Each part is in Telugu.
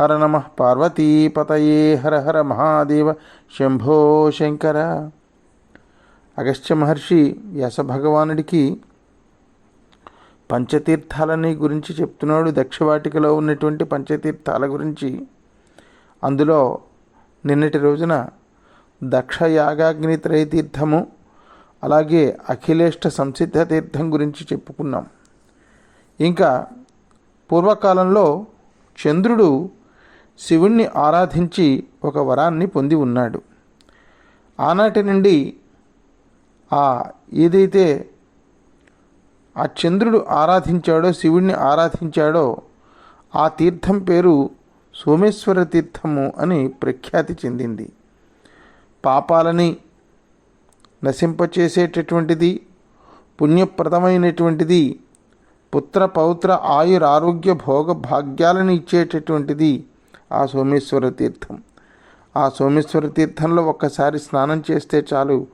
హర నమ పార్వతీపతయే హర హర మహాదేవ శంభో శంకర. అగస్త్య మహర్షి వ్యాసభగవానుడికి పంచతీర్థాలని గురించి చెప్తున్నాడు. దక్షవాటికలో ఉన్నటువంటి పంచతీర్థాల గురించి. అందులో నిన్నటి రోజున దక్ష యాగాగ్ని త్రయతీర్థము అలాగే అఖిలేష్ట సంసిద్ధ తీర్థం గురించి చెప్పుకున్నాం. ఇంకా పూర్వకాలంలో చంద్రుడు శివుణ్ణి ఆరాధించి ఒక వరాన్ని పొంది ఉన్నాడు. ఆనాటి నుండి ఆ ఏదైతే ఆ చంద్రుడు ఆరాధించాడో శివుణ్ణి ఆరాధించాడో ఆ తీర్థం పేరు సోమేశ్వర తీర్థము అని ప్రఖ్యాతి చెందింది. పాపాలని నశింపచేసేటటువంటిది పుణ్యప్రదమైనటువంటిది పుత్ర పౌత్ర ఆయురారోగ్య భోగ భాగ్యాలను ఇచ్చేటటువంటిది ఆ సోమేశ్వర తీర్థం. ఆ సోమేశ్వర తీర్థంలో ఒక్కసారి స్నానం చేస్తే చాలు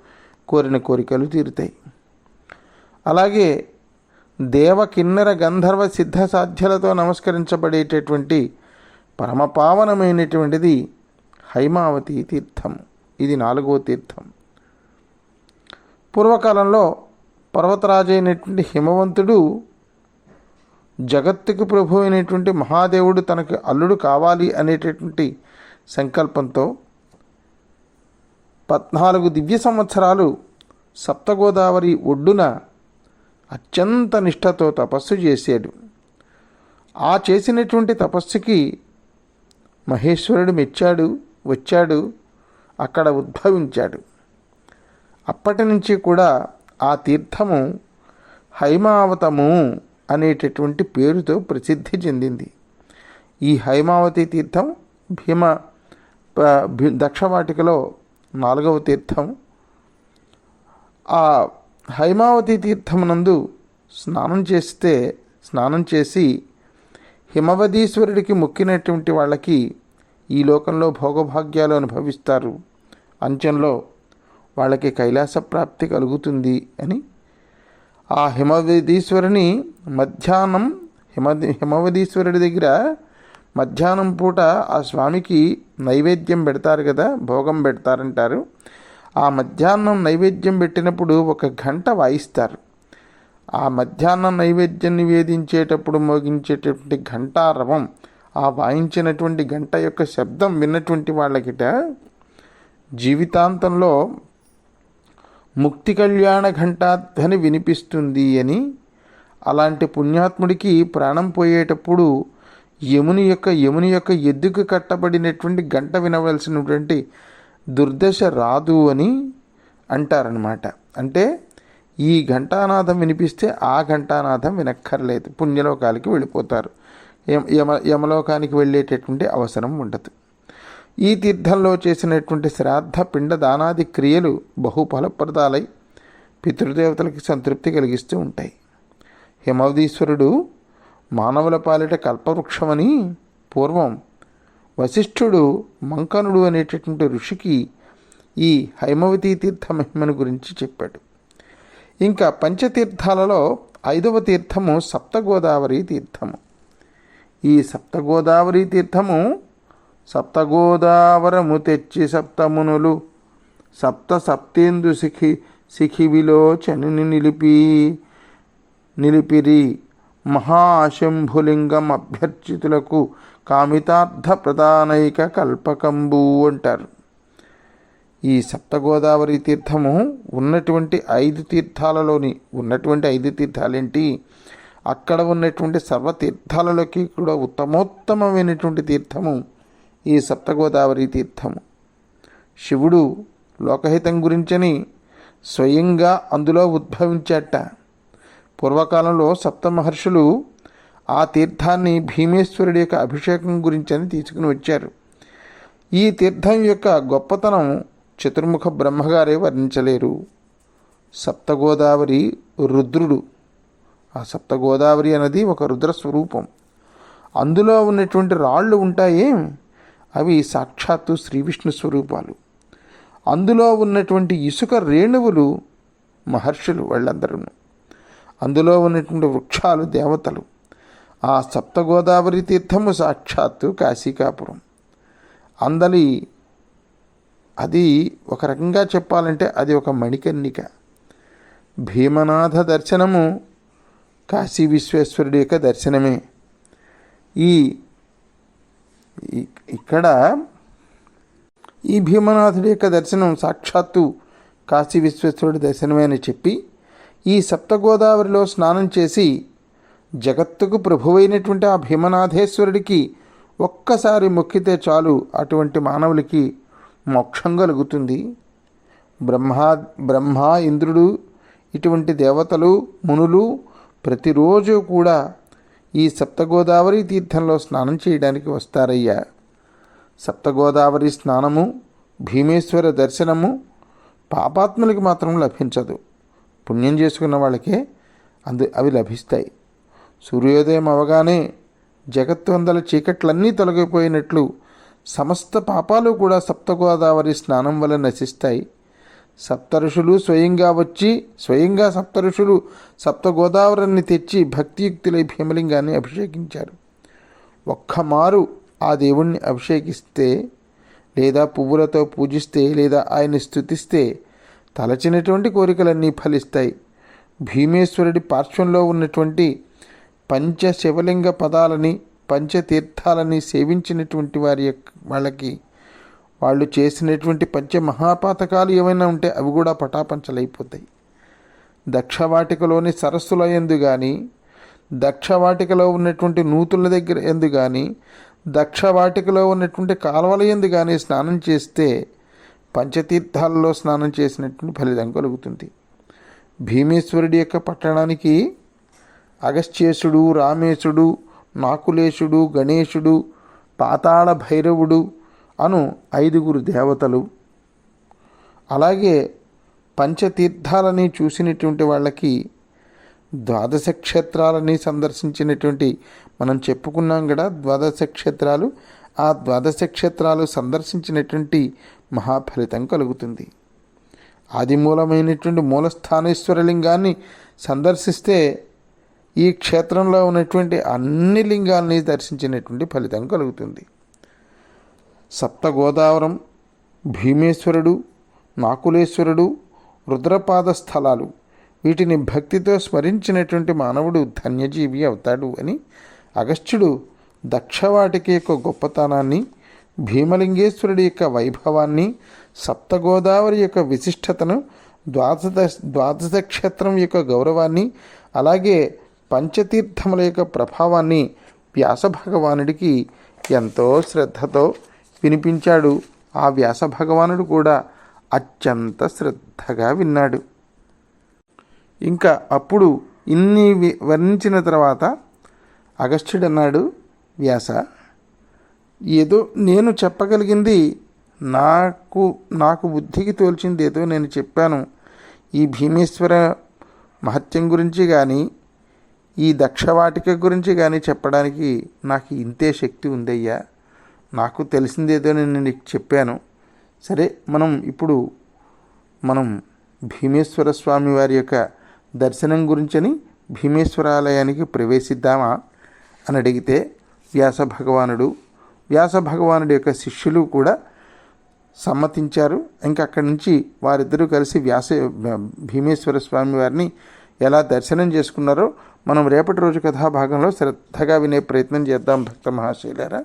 కోరిన కోరికలు తీరుతాయి. అలాగే దేవ కిన్నెర గంధర్వ సిద్ధ సాధ్యలతో నమస్కరించబడేటటువంటి పరమపావనమైనటువంటిది హైమావతి తీర్థం. ఇది నాలుగో తీర్థం. పూర్వకాలంలో పర్వతరాజైనటువంటి హిమవంతుడు జగత్తుకు ప్రభు అయినటువంటి మహాదేవుడు తనకు అల్లుడు కావాలి అనేటటువంటి సంకల్పంతో పద్నాలుగు దివ్య సంవత్సరాలు సప్తగోదావరి ఒడ్డున అత్యంత నిష్ఠతో తపస్సు చేశాడు ఆ చేసినటువంటి తపస్సుకి మహేశ్వరుడు మెచ్చాడు వచ్చాడు అక్కడ ఉద్భవించాడు. అప్పటి నుంచి కూడా ఆ తీర్థము హైమావతము అనేటటువంటి పేరుతో ప్రసిద్ధి చెందింది. ఈ హైమావతి తీర్థం భీమ దక్షవాటికలో నాలుగవ తీర్థం. ఆ హైమావతి తీర్థమునందు స్నానం చేస్తే స్నానం చేసి హిమవదీశ్వరుడికి మొక్కినటువంటి వాళ్ళకి ఈ లోకంలో భోగభాగ్యాలు అనుభవిస్తారు. అంచెంలో వాళ్ళకి కైలాస ప్రాప్తి కలుగుతుంది అని ఆ హిమవదీశ్వరుని మధ్యాహ్నం హిమ హిమవదీశ్వరుడి దగ్గర మధ్యాహ్నం పూట ఆ స్వామికి నైవేద్యం పెడతారు కదా భోగం పెడతారంటారు. ఆ మధ్యాహ్నం నైవేద్యం పెట్టినప్పుడు ఒక గంట వాయిస్తారు. ఆ మధ్యాహ్నం నైవేద్యం నివేదించేటప్పుడు మోగించేటటువంటి ఘంటారవం ఆ వాయించినటువంటి గంట యొక్క శబ్దం విన్నటువంటి వాళ్ళకిట జీవితాంతంలో ముక్తి కళ్యాణ ఘంటాధ్వని వినిపిస్తుంది అని అలాంటి పుణ్యాత్ముడికి ప్రాణం పోయేటప్పుడు యముని యొక్క యముని యొక్క ఎద్దుకు కట్టబడినటువంటి గంట వినవలసినటువంటి దుర్దశ రాదు అని అంటారనమాట అంటే ఈ ఘంటానాథం వినిపిస్తే ఆ ఘంటానాథం వినక్కర్లేదు. పుణ్యలోకాలకి వెళ్ళిపోతారు. యమ యమలోకానికి వెళ్ళేటటువంటి అవసరం ఉండదు. ఈ తీర్థంలో చేసినటువంటి శ్రాద్ధ పిండ దానాది క్రియలు బహు ఫలప్రదాలై పితృదేవతలకి సంతృప్తి కలిగిస్తూ ఉంటాయి. హిమవదీశ్వరుడు మానవుల పాలిట కల్పవృక్షమని పూర్వం వశిష్ఠుడు మంకనుడు అనేటటువంటి ఋషికి ఈ హైమవతి తీర్థ మహిమను గురించి చెప్పాడు. ఇంకా పంచతీర్థాలలో ఐదవ తీర్థము సప్తగోదావరి తీర్థము. ఈ సప్తగోదావరి తీర్థము సప్తగోదావరము తెచ్చి సప్తమునులు సప్త సప్తేందు శిఖి శిఖివిలో చనిని నిలిపి నిలిపిరి. మహాశంభులింగం అభ్యర్చితులకు కామితార్థ ప్రధానైక కల్పకంబు అంటారు. ఈ సప్తగోదావరి తీర్థము ఉన్నటువంటి ఐదు తీర్థాలలోని ఉన్నటువంటి ఐదు తీర్థాలేంటి? అక్కడ ఉన్నటువంటి సర్వ తీర్థాలలోకి కూడా ఉత్తమోత్తమమైనటువంటి తీర్థము ఈ సప్తగోదావరి తీర్థము. శివుడు లోకహితం గురించని స్వయంగా అందులో ఉద్భవించాట. పూర్వకాలంలో సప్త మహర్షులు ఆ తీర్థాన్ని భీమేశ్వరుడి యొక్క అభిషేకం గురించని తీసుకుని వచ్చారు. ఈ తీర్థం యొక్క గొప్పతనం చతుర్ముఖ బ్రహ్మగారే వర్ణించలేరు. సప్తగోదావరి రుద్రుడు. ఆ సప్తగోదావరి అన్నది ఒక రుద్ర స్వరూపం అందులో ఉన్నటువంటి రాళ్ళు ఉంటాయేం? అవి సాక్షాత్తు శ్రీ విష్ణు స్వరూపాలు. అందులో ఉన్నటువంటి ఇసుక రేణువులు మహర్షులు వాళ్ళందరూ అందులో ఉన్నటువంటి వృక్షాలు దేవతలు. ఆ సప్తగోదావరి తీర్థము సాక్షాత్తు కాశీకాపురం. అందలి అది ఒక రకంగా చెప్పాలంటే అది ఒక మణికర్ణిక. భీమనాథ దర్శనము కాశీ విశ్వేశ్వరుడి యొక్క దర్శనమే. ఈ ఇక్కడ ఈ భీమనాథుడి యొక్క దర్శనం సాక్షాత్తు కాశీ విశ్వేశ్వరుడి దర్శనమే అని చెప్పి ఈ సప్తగోదావరిలో స్నానం చేసి జగత్తుకు ప్రభువైనటువంటి ఆ భీమనాథేశ్వరుడికి ఒక్కసారి మొక్కితే చాలు అటువంటి మానవులకి మోక్షం కలుగుతుంది. బ్రహ్మా బ్రహ్మ ఇంద్రుడు ఇటువంటి దేవతలు మునులు ప్రతిరోజు కూడా ఈ సప్తగోదావరి తీర్థంలో స్నానం చేయడానికి వస్తారయ్యా. సప్తగోదావరి స్నానము భీమేశ్వర దర్శనము పాపాత్ములకి మాత్రం లభించదు. పుణ్యం చేసుకున్న వాళ్ళకే అందు అవి లభిస్తాయి. సూర్యోదయం అవగానే జగత్తు అందల చీకట్లన్నీ తొలగిపోయినట్లు సమస్త పాపాలు కూడా సప్తగోదావరి స్నానం వల్ల నశిస్తాయి. సప్తఋషులు స్వయంగా వచ్చి స్వయంగా సప్తఋషులు సప్తగోదావరిని తెచ్చి భక్తియుక్తులై భీమలింగాన్ని అభిషేకించారు. ఒక్కమారు ఆ దేవుణ్ణి అభిషేకిస్తే లేదా పువ్వులతో పూజిస్తే లేదా ఆయన్ని స్తుతిస్తే తలచినటువంటి కోరికలన్నీ ఫలిస్తాయి. భీమేశ్వరుడి పార్శ్వంలో ఉన్నటువంటి పంచ శివలింగ పదాలని పంచతీర్థాలని సేవించినటువంటి వారి యొక్క వాళ్ళకి వాళ్ళు చేసినటువంటి పంచ మహాపాతకాలు ఏమైనా ఉంటే అవి కూడా పటాపంచలైపోతాయి. దక్షవాటికలోని సరస్సుల ఎందు కానీ దక్షవాటికలో ఉన్నటువంటి నూతుల దగ్గర ఎందు కానీ దక్షవాటికలో ఉన్నటువంటి కాలువల ఎందు కానీ స్నానం చేస్తే పంచతీర్థాలలో స్నానం చేసినటువంటి ఫలితం కలుగుతుంది. భీమేశ్వరుడి యొక్క పట్టణానికి అగస్త్యేశుడు రామేశుడు నాకులేశుడు గణేశుడు పాతాళ భైరవుడు అను ఐదుగురు దేవతలు. అలాగే పంచతీర్థాలని చూసినటువంటి వాళ్ళకి ద్వాదశ క్షేత్రాలని సందర్శించినటువంటి మనం చెప్పుకున్నాం కదా ద్వాదశ క్షేత్రాలు. ఆ ద్వాదశ క్షేత్రాలు సందర్శించినటువంటి మహాఫలితం కలుగుతుంది. ఆదిమూలమైనటువంటి మూలస్థానేశ్వరలింగాన్ని సందర్శిస్తే ఈ క్షేత్రంలో ఉన్నటువంటి అన్ని లింగాల్ని దర్శించినటువంటి ఫలితం కలుగుతుంది. సప్తగోదావరం భీమేశ్వరుడు నాకులేశ్వరుడు రుద్రపాద స్థలాలు వీటిని భక్తితో స్మరించినటువంటి మానవుడు ధన్యజీవి అవుతాడు అని అగస్త్యుడు దక్షవాటికి యొక్క గొప్పతనాన్ని భీమలింగేశ్వరుడి యొక్క వైభవాన్ని సప్తగోదావరి యొక్క విశిష్టతను ద్వాదశ ద్వాదశ క్షేత్రం యొక్క గౌరవాన్ని అలాగే పంచతీర్థముల యొక్క ప్రభావాన్ని వ్యాస భగవానుడికి ఎంతో శ్రద్ధతో వినిపించాడు. ఆ వ్యాస భగవానుడు కూడా అత్యంత శ్రద్ధగా విన్నాడు. ఇంకా అప్పుడు ఇన్ని వర్ణించిన తర్వాత అగస్త్యుడు అన్నాడు వ్యాస ఏదో నేను చెప్పగలిగింది నాకు నాకు బుద్ధికి తోల్చింది ఏదో నేను చెప్పాను. ఈ భీమేశ్వర మహత్యం గురించి కానీ ఈ దక్షవాటిక గురించి కానీ చెప్పడానికి నాకు ఇంతే శక్తి ఉందయ్యా. నాకు తెలిసిందేదో నేను నీకు చెప్పాను. సరే మనం ఇప్పుడు మనం భీమేశ్వర స్వామి వారి యొక్క దర్శనం గురించని భీమేశ్వరాలయానికి ప్రవేశిద్దామా అని అడిగితే వ్యాస భగవానుడు వ్యాస భగవానుడి యొక్క శిష్యులు కూడా సమ్మతించారు. ఇంకా అక్కడి నుంచి వారిద్దరూ కలిసి వ్యాస భీమేశ్వర స్వామి వారిని ఎలా దర్శనం చేసుకున్నారో మనం రేపటి రోజు కథాభాగంలో శ్రద్ధగా వినే ప్రయత్నం చేద్దాం భక్త మహాశైలారా.